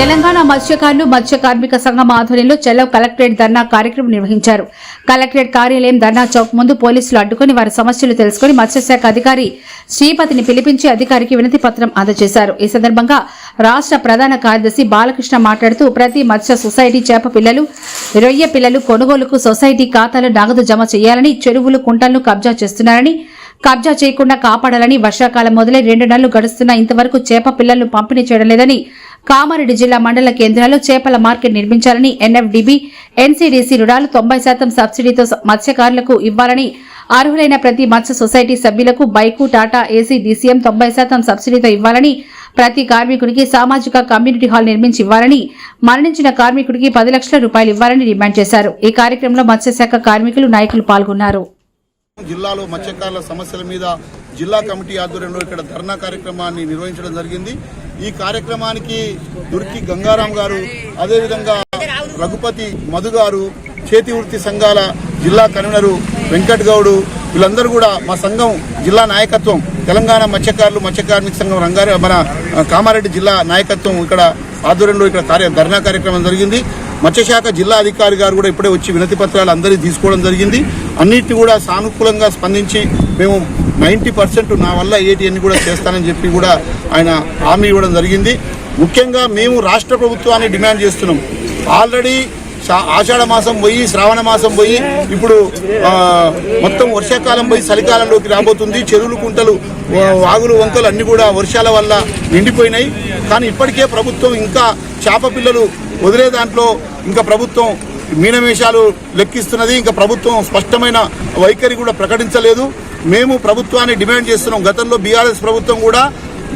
తెలంగాణ మత్స్యకారులు మత్స్య కార్మిక సంఘం ఆధ్వర్యంలో చెల్లవ కలెక్టరేట్ ధర్నా కార్యక్రమం నిర్వహించారు. కలెక్టరేట్ కార్యాలయం ధర్నా చౌక్ ముందు పోలీసులు అడ్డుకుని వారి సమస్యలు తెలుసుకుని మత్స్యశాఖ అధికారి శ్రీపతిని పిలిపించి అధికారికి వినతి పత్రం అందజేశారు. ఈ సందర్భంగా రాష్ట్ర ప్రధాన కార్యదర్శి బాలకృష్ణ మాట్లాడుతూ ప్రతి మత్స్య సొసైటీ చేప పిల్లలు రొయ్య పిల్లలు కొనుగోలుకు సొసైటీ ఖాతాలో నగదు జమ చేయాలని చెరువులు కుంటలను కబ్జా చేస్తున్నారని కబ్జా చేయకుండా కాపాడాలని వర్షాకాలం మొదలై రెండు నెలలు గడుస్తున్నా ఇంతవరకు చేప పిల్లలను పంపిణీ చేయడం లేదని కామారెడ్డి జిల్లా మండల కేంద్రాల్లో చేపల మార్కెట్ నిర్మించాలని ఎన్ఎఫ్డిబి ఎన్సీడీసీ రుణాలు తొంభై శాతం సబ్సిడీతో మత్స్యకారులకు ఇవ్వాలని అర్హులైన ప్రతి మత్స్య సొసైటీ సభ్యులకు బైకు టాటా ఏసీ డీసీఎం తొంభై శాతం సబ్సిడీతో ఇవ్వాలని ప్రతి కార్మికుడికి సామాజిక కమ్యూనిటీ హాల్ నిర్మించి ఇవ్వాలని మరణించిన కార్మికుడికి పది లక్షల రూపాయలు ఇవ్వాలని డిమాండ్ చేశారు. ఈ కార్యక్రమంలో మత్స్యశాఖ కార్మికులు నాయకులు పాల్గొన్నారు. జిల్లాలో మత్స్యకారుల సమస్యల మీద జిల్లా కమిటీ ఆధ్వర్యంలో ఇక్కడ ధర్నా కార్యక్రమాన్ని నిర్వహించడం జరిగింది. ఈ కార్యక్రమానికి దుర్కి గంగారాం గారు అదేవిధంగా రఘుపతి మధు గారు చేతి వృత్తి సంఘాల జిల్లా కన్వీనరు వెంకట్ గౌడు వీళ్ళందరూ కూడా మా సంఘం జిల్లా నాయకత్వం తెలంగాణ మత్స్యకారులు మత్స్యకార్మిక సంఘం రంగారె మన కామారెడ్డి జిల్లా నాయకత్వం ఇక్కడ ఆధ్వర్యంలో ఇక్కడ కార్య ధర్నా కార్యక్రమం జరిగింది. మత్స్యశాఖ జిల్లా అధికారి గారు కూడా ఇప్పుడే వచ్చి వినతి పత్రాలు అందరికీ తీసుకోవడం జరిగింది. అన్నిటిని కూడా సానుకూలంగా స్పందించి మేము నైంటీ పర్సెంట్ నా వల్ల ఏటి అన్ని కూడా చేస్తానని చెప్పి కూడా ఆయన హామీ ఇవ్వడం జరిగింది. ముఖ్యంగా మేము రాష్ట్ర ప్రభుత్వాన్ని డిమాండ్ చేస్తున్నాం. ఆల్రెడీ ఆషాఢ మాసం పోయి శ్రావణ మాసం పోయి ఇప్పుడు మొత్తం వర్షాకాలం పోయి చలికాలంలోకి రాబోతుంది. చెరువులు కుంటలు వాగులు వంకలు అన్నీ కూడా వర్షాల వల్ల నిండిపోయినాయి. కానీ ఇప్పటికే ప్రభుత్వం ఇంకా చేప పిల్లలు వదిలే దాంట్లో ఇంకా ప్రభుత్వం మీనమేషాలు లెక్కిస్తున్నది ఇంకా ప్రభుత్వం స్పష్టమైన వైఖరి కూడా ప్రకటించలేదు. మేము ప్రభుత్వాన్ని డిమాండ్ చేస్తున్నాం. గతంలో బీఆర్ఎస్ ప్రభుత్వం కూడా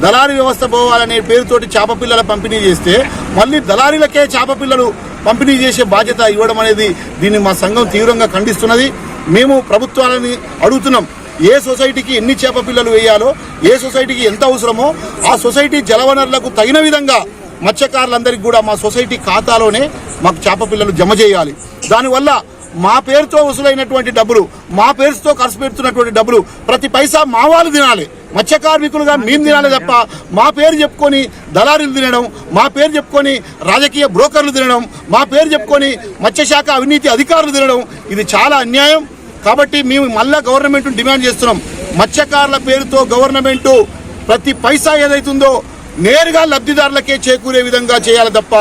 దళారీ వ్యవస్థ పోవాలనే పేరుతోటి చేప పిల్లల పంపిణీ చేస్తే మళ్ళీ దళారీలకే చేప పిల్లలు పంపిణీ చేసే బాధ్యత ఇవ్వడం అనేది దీన్ని మా సంఘం తీవ్రంగా ఖండిస్తున్నది. మేము ప్రభుత్వాలని అడుగుతున్నాం ఏ సొసైటీకి ఎన్ని చేప పిల్లలు వేయాలో ఏ సొసైటీకి ఎంత అవసరమో ఆ సొసైటీ జలవనరులకు తగిన విధంగా మత్స్యకారులందరికీ కూడా మా సొసైటీ ఖాతాలోనే మాకు చేప పిల్లలు జమ చేయాలి. దానివల్ల మా పేరుతో వసూలైనటువంటి డబ్బులు మా పేరుతో ఖర్చు పెడుతున్నటువంటి డబ్బులు ప్రతి పైసా మా వాళ్ళు తినాలి. మత్స్య కార్మికులుగా మేము తినాలి తప్ప మా పేరు చెప్పుకొని దళారీలు తినడం మా పేరు చెప్పుకొని రాజకీయ బ్రోకర్లు తినడం మా పేరు చెప్పుకొని మత్స్యశాఖ అవినీతి అధికారులు తినడం ఇది చాలా అన్యాయం. కాబట్టి మేము మళ్ళా గవర్నమెంట్ డిమాండ్ చేస్తున్నాం. మత్స్యకారుల పేరుతో గవర్నమెంటు ప్రతి పైసా ఏదైతుందో నేరుగా లబ్ధిదారులకే చేకూరే విధంగా చేయాలి తప్ప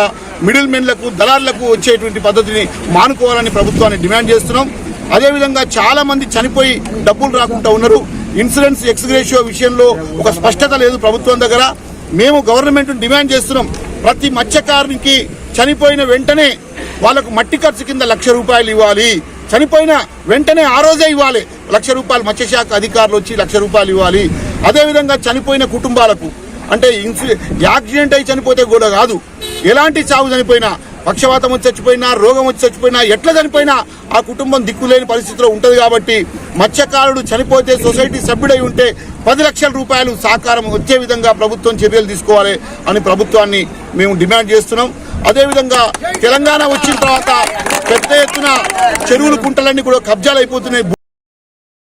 మిడిల్ మెన్లకు దళారులకు వచ్చేటువంటి పద్ధతిని మానుకోవాలని ప్రభుత్వాన్ని డిమాండ్ చేస్తున్నాం. అదేవిధంగా చాలా మంది చనిపోయి డబ్బులు రాకుండా ఉన్నారు. ఇన్సూరెన్స్ ఎక్స్గ్రేషియో విషయంలో ఒక స్పష్టత లేదు ప్రభుత్వం దగ్గర. మేము గవర్నమెంట్ డిమాండ్ చేస్తున్నాం. ప్రతి మత్స్యకారునికి చనిపోయిన వెంటనే వాళ్ళకు మట్టి ఖర్చు కింద లక్ష రూపాయలు ఇవ్వాలి. చనిపోయిన వెంటనే ఆ రోజే ఇవ్వాలి. లక్ష రూపాయలు మత్స్యశాఖ అధికారులు వచ్చి లక్ష రూపాయలు ఇవ్వాలి. అదేవిధంగా చనిపోయిన కుటుంబాలకు అంటే ఇన్సూ యాక్సిడెంట్ అయి చనిపోతే కూడా కాదు. ఎలాంటి చావు చనిపోయినా పక్షవాతం వచ్చి చచ్చిపోయినా రోగం వచ్చి చచ్చిపోయినా ఎట్లా చనిపోయినా ఆ కుటుంబం దిక్కులేని పరిస్థితిలో ఉంటుంది కాబట్టి మత్స్యకారుడు చనిపోతే సొసైటీ సభ్యుడై ఉంటే పది లక్షల రూపాయలు సహకారం వచ్చే విధంగా ప్రభుత్వం చర్యలు తీసుకోవాలి అని ప్రభుత్వాన్ని మేము డిమాండ్ చేస్తున్నాం. అదేవిధంగా తెలంగాణ వచ్చిన తర్వాత పెద్ద ఎత్తున చెరువులు కుంటలన్నీ కూడా కబ్జాలు అయిపోతున్నాయి